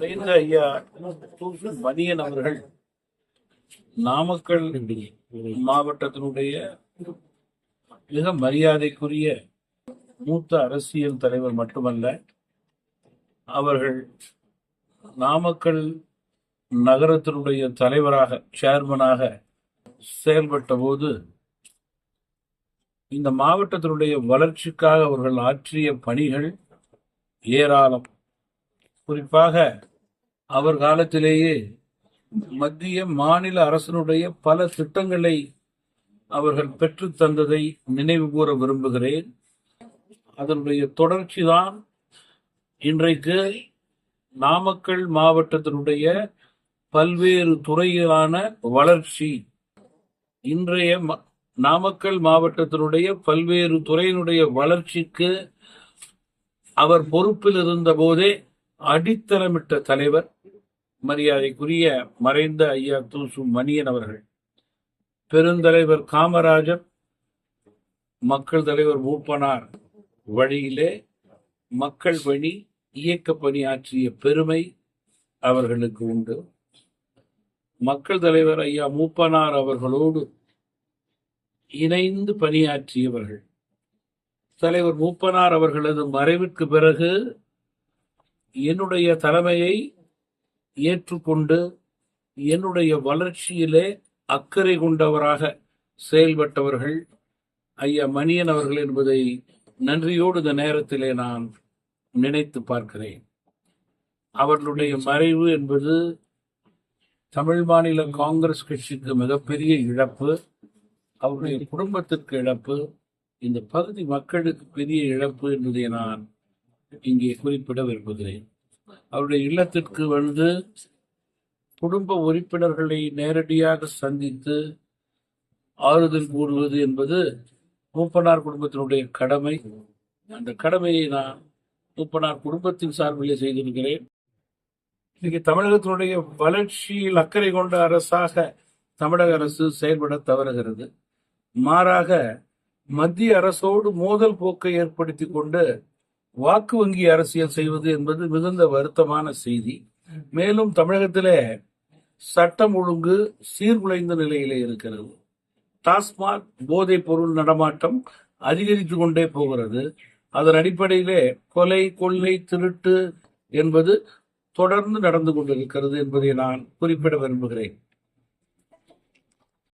மறைந்த ஐயா மணியன் அவர்கள் நாமக்கல் மாவட்டத்தினுடைய மிக மரியாதைக்குரிய மூத்த அரசியல் தலைவர் மட்டுமல்ல அவர்கள் நாமக்கல் நகரத்தினுடைய தலைவராக சேர்மனாக செயல்பட்ட போது இந்த மாவட்டத்தினுடைய வளர்ச்சிக்காக அவர்கள் ஆற்றிய பணிகள் ஏராளம். குறிப்பாக அவர் காலத்திலேயே மத்திய மாநில அரசனுடைய பல திட்டங்களை அவர்கள் பெற்று தந்ததை நினைவு கூற விரும்புகிறேன். அதனுடைய தொடர்ச்சிதான் இன்றைக்கு நாமக்கல் மாவட்டத்தினுடைய பல்வேறு துறையிலான வளர்ச்சி. இன்றைய ம- நாமக்கல் மாவட்டத்தினுடைய பல்வேறு துறையினுடைய வளர்ச்சிக்கு அவர் பொறுப்பில் இருந்த போதே அடித்தளமிட்ட தலைவர் மரியாதைக்குரிய மறைந்த ஐயா தூசு மணியன் அவர்கள் பெருந்தலைவர் காமராஜர் மக்கள் தலைவர் மூப்பனார் வழியிலே மக்கள் பணி இயக்க பணி ஆற்றிய பெருமை அவர்களுக்கு உண்டு. மக்கள் தலைவர் ஐயா மூப்பனார் அவர்களோடு இணைந்து பணியாற்றியவர்கள். தலைவர் மூப்பனார் அவர்களது மறைவிற்கு பிறகு என்னுடைய தலைமையை ஏற்றுக்கொண்டு என்னுடைய வளர்ச்சியிலே அக்கறை கொண்டவராக செயல்பட்டவர்கள் ஐயா மணியன் அவர்கள் என்பதை நன்றியோடு இந்த நேரத்திலே நான் நினைத்து பார்க்கிறேன். அவர்களுடைய மறைவு என்பது தமிழ் மாநில காங்கிரஸ் கட்சிக்கு மிகப்பெரிய இழப்பு அவருடைய குடும்பத்திற்கு இழப்பு இந்த பகுதி மக்களுக்கு பெரிய இழப்பு என்பதை நான் இங்கே குறிப்பிட விரும்புகிறேன். அவருடைய இல்லத்திற்கு வந்து குடும்ப உறுப்பினர்களை நேரடியாக சந்தித்து ஆறுதல் கூறுவது என்பது மூப்பனார் குடும்பத்தினுடைய கடமை. அந்த கடமையை நான் மூப்பனார் குடும்பத்தின் சார்பிலே செய்திருக்கிறேன். இன்னைக்கு தமிழகத்தினுடைய வளர்ச்சியில் அக்கறை கொண்ட அரசாக தமிழக அரசு செயல்பட தவறுகிறது. மாறாக மத்திய அரசோடு மோதல் போக்கை ஏற்படுத்தி கொண்டு வாக்கு வங்கி அரசியல் செய்வது என்பது மிகுந்த வருத்தமான செய்தி. மேலும் தமிழகத்திலே சட்டம் ஒழுங்கு சீர்குலைந்த நிலையிலே இருக்கிறது. டாஸ்மாக் போதைப் பொருள் நடமாட்டம் அதிகரித்து கொண்டே போகிறது. அதன் அடிப்படையிலே கொலை கொள்ளை திருட்டு என்பது தொடர்ந்து நடந்து கொண்டிருக்கிறது என்பதை நான் குறிப்பிட விரும்புகிறேன்.